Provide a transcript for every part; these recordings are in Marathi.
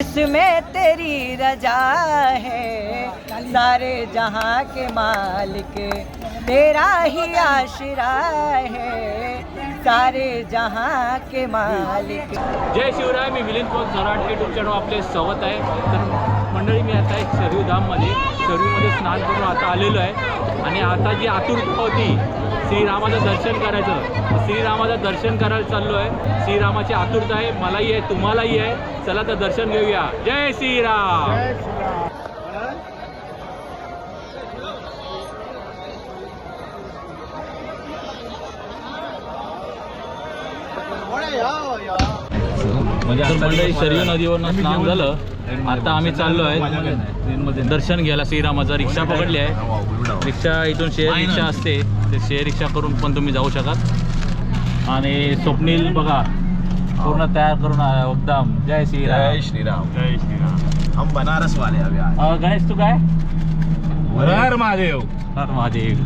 इसमें तेरी रजा है सारे जहाँ के मालिक तेरा ही आशरा है सारे जहाँ के मालिक। जय शिवराय मी Milind Paul Jharat YouTube channel आपले स्वागत आहे. तर मंडळी मी आता एक शरीव धाममध्ये स्नान करून आता आलेलो आहे. आणि आता जी आतुरता होती श्रीरामाचं दर्शन करायचं. श्रीरामाचं दर्शन करायला चाललो आहे श्रीरामाची आतुरता आहे. मलाही आहे तुम्हालाही आहे. चला तर दर्शन घेऊया. जय श्रीराम. म्हणजे आता शरीर नदीवरनं स्नान झालं. आता आम्ही चाललो आहे दर्शन घ्यायला श्रीरामाचं रिक्षा पकडली आहे. रिक्षा इथून शेअर रिक्षा असते. ते शेअर रिक्षा करून पण तुम्ही जाऊ शकाल. आणि स्वप्नील बघा पूर्ण तयार करून आला एकदम. जय श्रीराम. जय श्रीराम. जय श्रीराम. हम बनारस वाले अभी आए गणेश तू काय? हर महादेव. हर महादेव.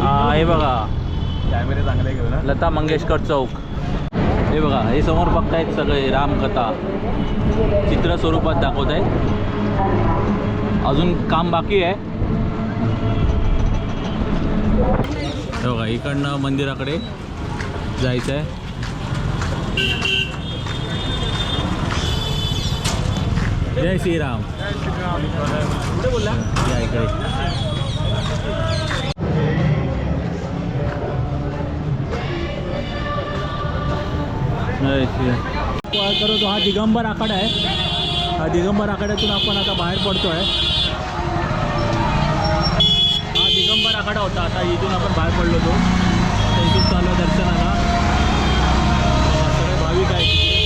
हा, हे बघा. कॅमेरे चांगले घेऊ ना. लता मंगेशकर चौक. हे बघा हे समोर बघतायत सगळे रामकथा. चित्र स्वरूपात दाखवत आहेत अजून काम बाकी आहे. हे बघा इकडनं मंदिराकडे जायचं आहे जय श्रीराम. कुठे बोलला या इकडे. जय श्रीराम करतो हा दिगंबर आखाडा आहे हा दिगंबर आखाड्यातून आपण आता बाहेर पडतो आहे हा दिगंबर आखाडा होता. आता इथून आपण बाहेर पडलो होतो. इथून चालू दर्शनाला बघा, सगळे भाविक आहेत तिकडे.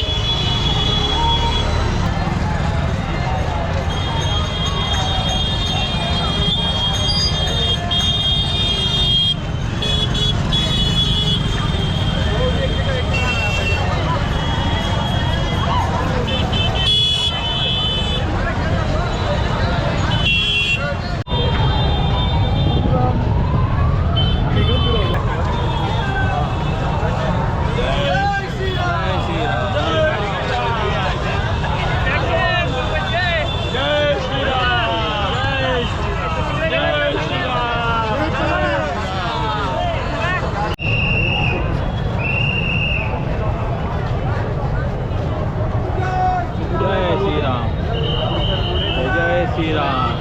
जय श्रीराम जय श्रीराम। जय श्रीराम।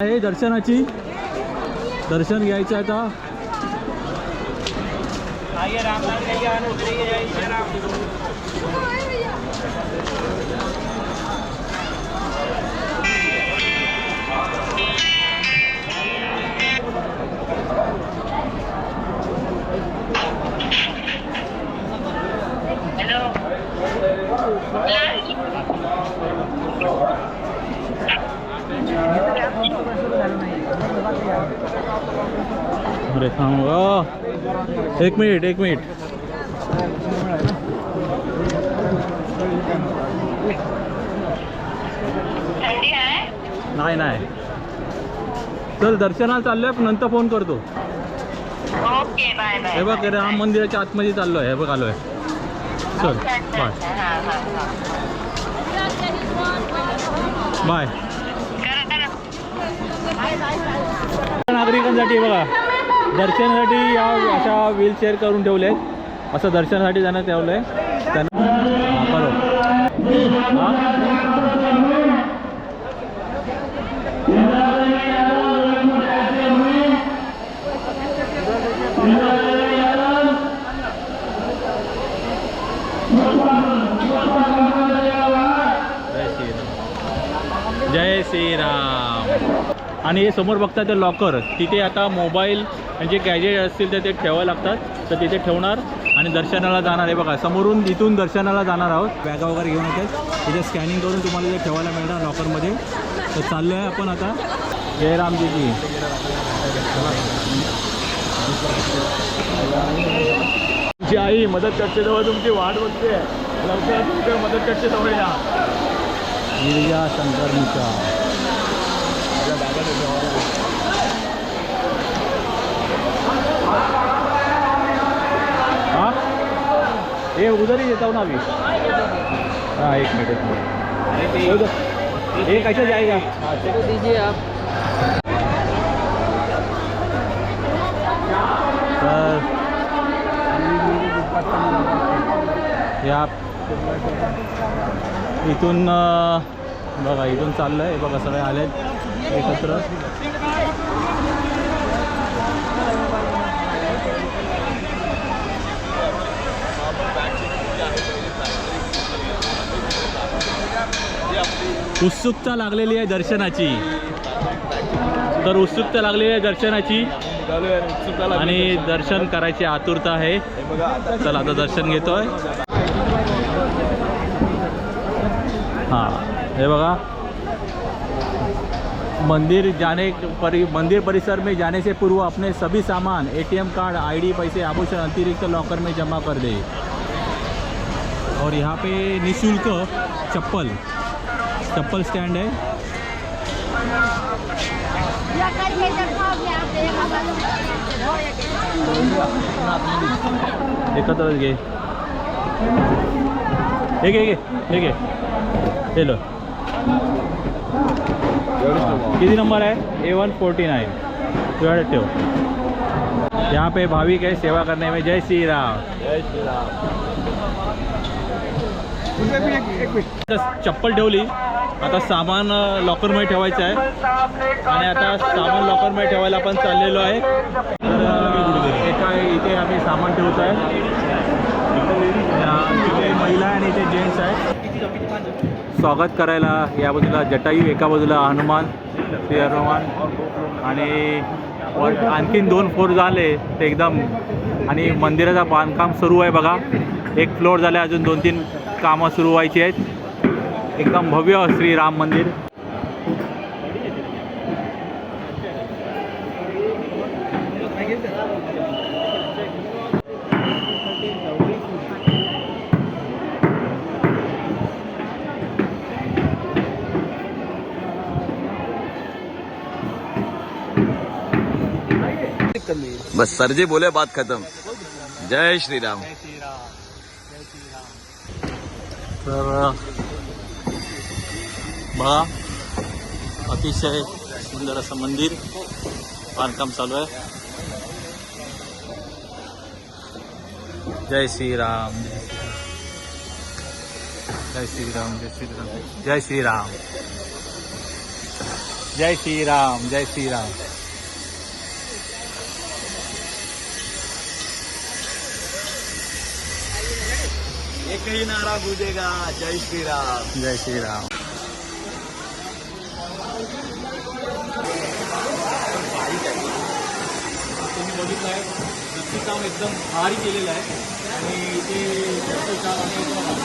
आहे दर्शनाची. दर्शन घ्यायचं आता. एक मिनिट एक मिनिट. आहे? नाही नाही. चल दर्शनाला चाललोय पण नंतर फोन करतो. Okay bye bye. हे बघ राम मंदिराच्या आतमध्ये चाललोय हे बघ आलोय. चल बाय. बाय. नागरिकांसाठी बघा. दर्शनासाठी या अशा व्हीलचेअर करून ठेवले आहेत असं दर्शनासाठी त्यांना ठेवलं आहे त्यांना बरोबर. जय जय श्रीराम. आणि हे समोर बघता ते लॉकर तिथे आता मोबाईल म्हणजे गॅजेट असतील तर ते ठेवावं लागतात. तर तिथे ठेवणार आणि दर्शनाला जाणार. आहे बघा समोरून इथून दर्शनाला जाणार आहोत. बॅगा वगैरे घेऊन येतात. तिथे स्कॅनिंग करून तुम्हाला ते ठेवायला मिळणार लॉकरमध्ये तर चाललो आहे आपण आता. जयरामजीची तुमची आई मदत करते तेव्हा तुमची वाट बघते. लवकर तुमच्या मदत करते सवय या गिरिजा शंकर मिश्रा हाँ? ये उधर ही देता हूँ ना अभी हाँ एक मिनट एक मिनट. उधर ये कैसे जाएगा दीजिए आप या इथून बघा इथून चाललं आहे बघा सगळे आलेत. एकत्र. उत्सुकता लागलेली आहे दर्शनाची. तर उत्सुकता लागलेली आहे दर्शनाची. आणि दर्शन करायची आतुरता आहे. चला आता दर्शन घेतोय. हां हे बघा. मंदिर जाने परि मंदिर परिसर में जाने से पूर्व अपने सभी सामान एटीएम कार्ड आईडी पैसे आभूषण अतिरिक्त लॉकर में जमा कर दे और यहाँ पे निशुल्क चप्पल चप्पल स्टैंड है एकत्रच घे हे घे घे हे घे हे लो किती नंबर आहे? ए वन फोर्टी नाईन तुझ्याकडे ठेव. यहाँ पे भाविक है सेवा करने में जय श्री राम जय श्रीराम चप्पल ठेवली. आता सामान लॉकरमध्ये ठेवायचं आहे. आणि आता सामान लॉकरमध्ये ठेवायला आपण चाललेलो आहे. एका इथे आम्ही सामान ठेवतो आहे. इथे महिला आणि इथे जेंट्स आहे. स्वागत करायला या बाजूला जटायू एका बाजूला हनुमान श्री हनुमान आणि आणखीन दोन फ्लोर झाले ते एकदम. आणि मंदिराचं बांधकाम सुरू आहे बघा. एक फ्लोर झाले अजून दोन तीन कामं सुरू व्हायची आहेत. एकदम भव्य श्रीराम मंदिर. बस सर जी बोले बात खत्म। जय श्री राम तर बघा अतिशय सुंदर असं मंदिर बांधकाम चालू आहे. जय श्रीराम जय श्रीराम जय श्रीराम जय श्रीराम जय श्रीराम जय श्रीराम। एक ही नारा गूंजेगा। जय श्री राम जय श्रीराम। तुम्ही बघितलं आहे नक्षीकाम एकदम भारी केलेलं आहे. आणि इथे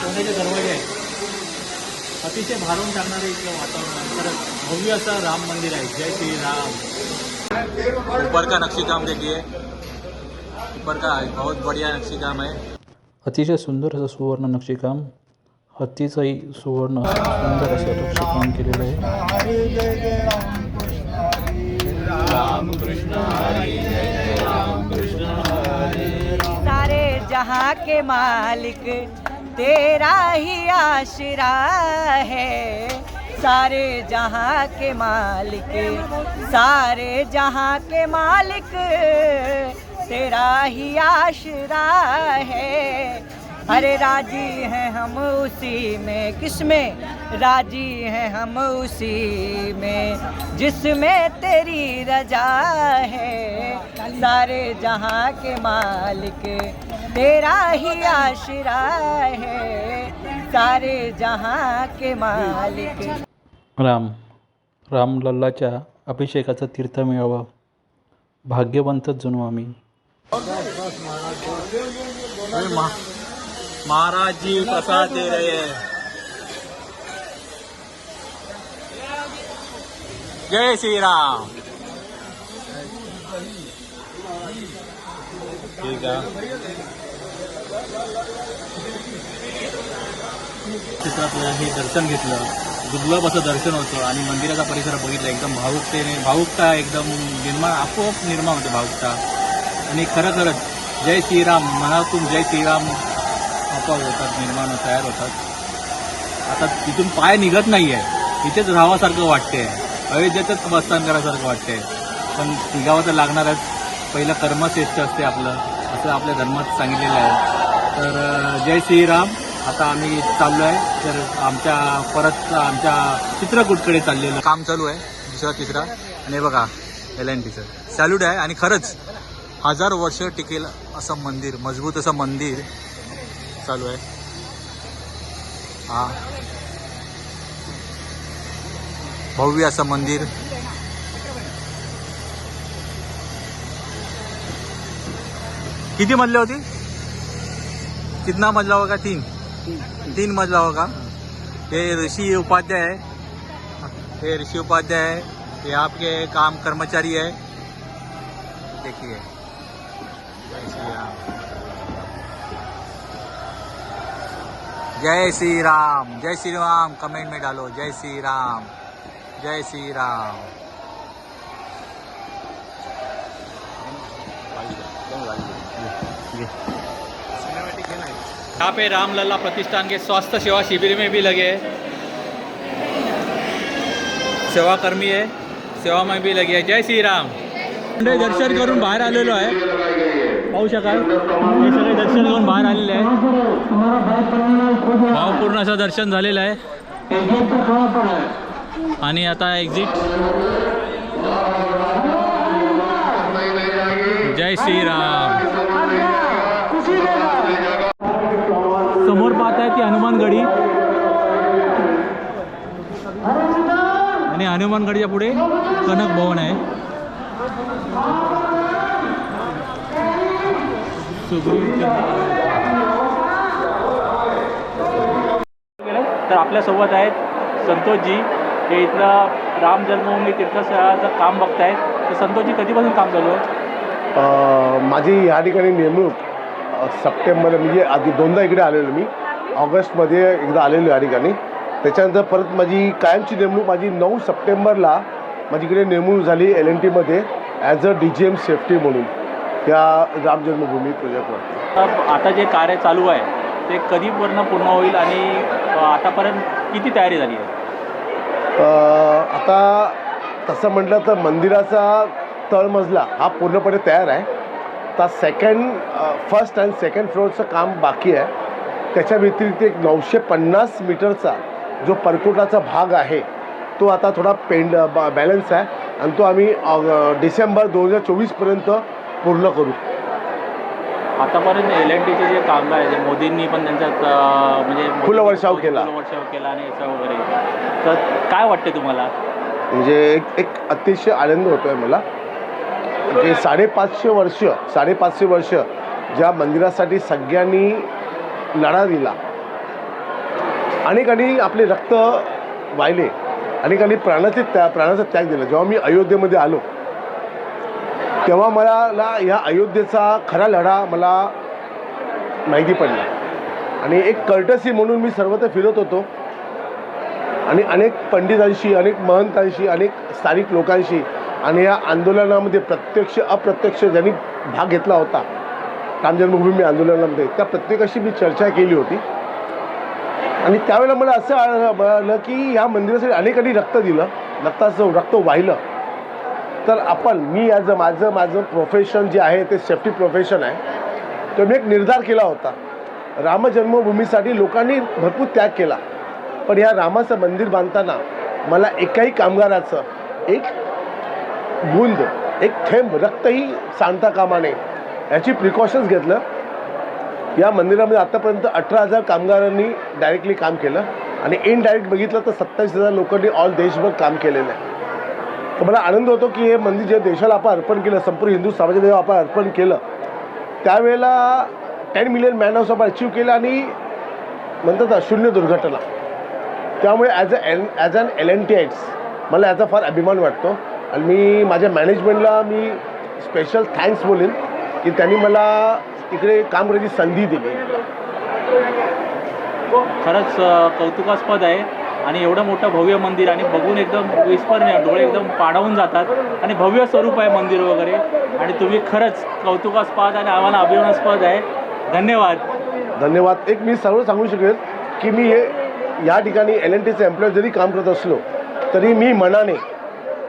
सोन्याचे दरवाजे आहेत. अतिशय भारून टाकणारे इथलं वातावरण तर भव्य असं राम मंदिर आहे. जय श्री राम ऊपर का नक्शी काम देखिए। ऊपर का बहुत बढ़िया नक्शी काम है अतिशय सुंदर असं सुवर्ण नक्षीकाम हत्तीचंही सुवर्ण सुंदर असं नक्षीकाम केलेलं आहे. सारे जहा के मालिक तेरा ही आशरा है। सारे जहाँ के मालिक सारे जहाँ के मालिक तेरा ही आशरा है। अरे राजी हैं हम उसी में। किसमें? राजी हैं हम उसी में। जिसमें तेरी रजा है। सारे जहाँ के मालिक तेरा ही आशरा है। सारे जहाँ के मालिक। राम रामलल्लाच्या अभिषेकाचं तीर्थ मिळावं. भाग्यवंतच जणू आम्ही महाराज जी प्रसाद दे रहे हैं। जय श्री राम ठीक है। चित्रातलं हे दर्शन घेतलं. दुर्लभ असं दर्शन होतं आणि मंदिराचा परिसर बघितला. एकदम भावुकतेने भावुकता एकदम निर्माण आपोआप निर्माण होते भावुकता. आणि खरं खरंच जय श्रीराम मनातून जय श्रीराम आपोआप होतात निर्माण तयार होतात. आता तिथून पाय निघत नाही आहे इथेच राहावासारखं वाटते अयोध्येतच बसस्थान करायसारखं वाटते पण निघावं तर लागणारच पहिलं कर्मश्रेष्ठ असते आपलं असं आपल्या धर्मात सांगितलेलं आहे. तर जय श्रीराम. आता आम्ही चाललो आहे तर आमच्या परत आमच्या चित्रकूटकडे चाललेलं. काम चालू आहे दुसरा तिसरा. आणि बघा एल एन टीचं सॅल्यूट आहे आणि खरंच हजार वर्ष टिकेल असं मंदिर मजबूत असं मंदिर चालू आहे. हा. भव्य असं मंदिर. किती मजले होती? कितना मजला होगा? तीन. तीन मजला होगा. ये ऋषि उपाध्याय है ये ऋषि उपाध्याय है ये आपके काम कर्मचारी है देखिए. जय श्री राम जय श्री राम श्री राम कमेंट में डालो जय श्री राम जय श्री राम यहाँ पे रामलला प्रतिष्ठान के स्वास्थ्य सेवा शिविर में भी लगे हैं। सेवाकर्मी है सेवा में भी लगे आहे जय श्रीराम। मंडळी दर्शन करून बाहेर आलेलो आहे। पाहू शकाल. हे सगळे दर्शन घेऊन बाहेर आलेले आहे भावपूर्ण असं दर्शन झालेलं आहे. आणि आता एक्झिट जय श्रीराम. समोर पाहताय ती हनुमानगडी आणि हनुमानगडीच्या पुढे कनक भवन आहे. तर आपल्यासोबत आहेत संतोषजी हे इथलं राम जन्मभूमी तीर्थस्थळाचं काम बघतायत. तर संतोषजी कधीपासून काम चालू आहे? माझी या ठिकाणी नेमणूक सप्टेंबर म्हणजे आधी दोनदा इकडे आलेलो मी. ऑगस्टमध्ये एकदा आलेलो या ठिकाणी. त्याच्यानंतर परत माझी कायमची नेमणूक माझी नऊ सप्टेंबरला माझी इकडे नेमणूक झाली एल एन टीमध्ये as a D G M safety म्हणून. या राम जन्मभूमी प्रोजेक्टवरती आता आता जे कार्य चालू आहे ते कधीपर्यंत पूर्ण होईल आणि आतापर्यंत किती तयारी झाली आहे? आता तसं म्हटलं तर मंदिराचा तळमजला हा पूर्णपणे तयार आहे. आता सेकंड फर्स्ट अँड सेकंड फ्लोअरचं काम बाकी आहे. त्याच्या व्यतिरिक्त एक नऊशे पन्नास मीटरचा जो परकोटाचा भाग आहे तो आता थोडा पेंड बा बॅलन्स आहे. आणि तो आम्ही डिसेंबर दोन हजार चोवीसपर्यंत पूर्ण करू. आतापर्यंत एल एन टीचे जे कामगार आहे जे मोदींनी पण त्यांचा म्हणजे फुलवर्षाव केला. फुलवर्षाव केला आणि याचा वगैरे. तर काय वाटते तुम्हाला? म्हणजे एक एक अतिशय आनंद होतो आहे मला. म्हणजे साडेपाचशे वर्ष साडेपाचशे वर्ष ज्या मंदिरासाठी सगळ्यांनी लढा दिला. अनेकांनी आपले रक्त वाहिले. अनेकांनी प्राणाचे त्या प्राणाचा त्याग दिला. जेव्हा मी अयोध्येमध्ये आलो तेव्हा मला ला ह्या अयोध्येचा खरा लढा मला माहिती पडला. आणि एक कर्टसी म्हणून मी सर्वत्र फिरत होतो. आणि अनेक पंडितांशी अनेक महंतांशी अनेक स्थानिक लोकांशी आणि या आंदोलनामध्ये प्रत्यक्ष अप्रत्यक्ष ज्यांनी भाग घेतला होता राम जन्मभूमी आंदोलनामध्ये त्या प्रत्येकाशी मी चर्चा केली होती. आणि त्यावेळेला मला असं आलं की ह्या मंदिरासाठी अनेकांनी रक्त दिलं रक्ताचं रक्त वाहिलं. तर आपण मी ॲज अ माझं माझं प्रोफेशन जे आहे ते सेफ्टी प्रोफेशन आहे. तर मी एक निर्धार केला होता. रामजन्मभूमीसाठी लोकांनी भरपूर त्याग केला. पण या रामाचं मंदिर बांधताना मला एकाही कामगाराचं एक बुंद एक थेंब रक्तही सांडता कामा नये याची प्रिकॉशन्स घेतलं. या मंदिरामध्ये आत्तापर्यंत अठरा हजार कामगारांनी डायरेक्टली काम केलं. आणि इनडायरेक्ट बघितलं तर सत्तावीस हजार लोकांनी ऑल देशभर काम केलेलं आहे. मला आनंद होतो की हे मंदिर जे देशाला आपण अर्पण केलं संपूर्ण हिंदू समाजाला आपण अर्पण केलं त्यावेळेला टेन मिलियन मॅन हाऊस आपण अचीव केलं आणि म्हणतात ना शून्य दुर्घटना. त्यामुळे as a N as an L N T ex मला याचा फार अभिमान वाटतो. आणि मी माझ्या मॅनेजमेंटला मी स्पेशल थँक्स बोलेन की त्यांनी मला इकडे काम करायची संधी दिली. खरंच कौतुकास्पद आहे. आणि एवढं मोठं भव्य मंदिर आणि बघून एकदम विस्मरणीय डोळे एकदम पाडावून जातात. आणि भव्य स्वरूप आहे मंदिर वगैरे. आणि तुम्ही खरंच कौतुकास्पद आणि आम्हाला अभिमानास्पद आहे. धन्यवाद. धन्यवाद. एक मी सर्व सांगू शकेल की मी हे या ठिकाणी एल एन टीचे एम्प्लॉय जरी काम करत असलो तरी मी मनाने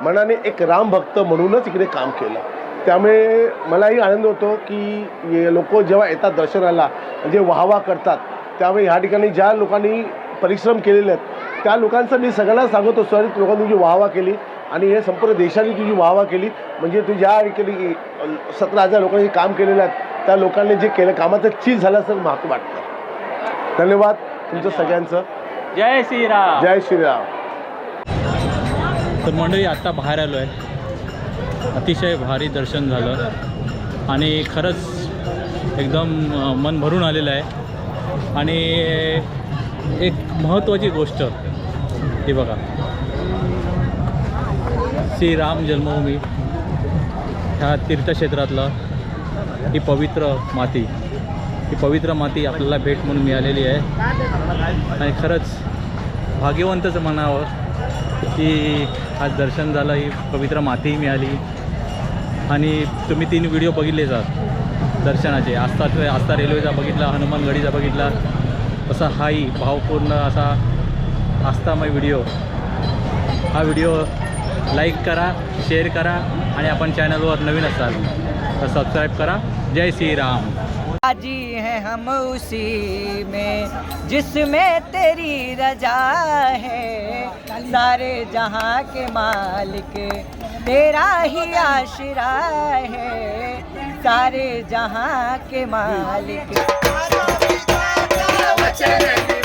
मनाने एक रामभक्त म्हणूनच इकडे काम केलं. त्यामुळे मलाही आनंद होतो की लोक जेव्हा येतात दर्शनाला म्हणजे वाहवा करतात त्यामुळे ह्या ठिकाणी ज्या लोकांनी परिश्रम केलेले आहेत. त्या लोकांचं मी सगळ्यांना सांगत असतो आणि लोकांनी तुझी वाहवा केली आणि हे संपूर्ण देशाने तुझी वाहवा केली. म्हणजे तू ज्या ठिकाणी सतरा हजार लोकांनी काम केलेलं आहे त्या लोकांनी जे केलं कामाचं चीज झालं असं महत्त्व वाटतं. धन्यवाद तुमचं सगळ्यांचं. जय श्रीराम. जय श्रीराम. तर मंडळी आत्ता बाहेर आलो आहे अतिशय भारी दर्शन झालं. आणि खरंच एकदम मन भरून आलेलं आहे. आणि एक महत्त्वाची गोष्ट. ही बघा. श्रीराम जन्मभूमी. ह्या तीर्थक्षेत्रातलं ही पवित्र माती. ही पवित्र माती आपल्याला भेट म्हणून मिळालेली आहे. आणि खरंच भाग्यवंतच म्हणावं की आज दर्शन झालं ही पवित्र मातीही मिळाली. आणि तुम्ही तीन व्हिडिओ बघितले जात दर्शनाचे. आस्था आस्था रेल्वेचा बघितला हनुमानगडीचा बघितला. असा हाही भावपूर्ण असा आस्था आस्थामय व्हिडिओ हा व्हिडिओ लाईक करा शेअर करा आणि आपण चॅनलवर नवीन असाल तर सबस्क्राईब करा. जय श्रीराम. राज़ी हैं हम उसी में, जिसमें तेरी रजा है। सारे जहाँ के मालिक, तेरा ही आशरा है। सारे जहाँ के मालिक। Watch it.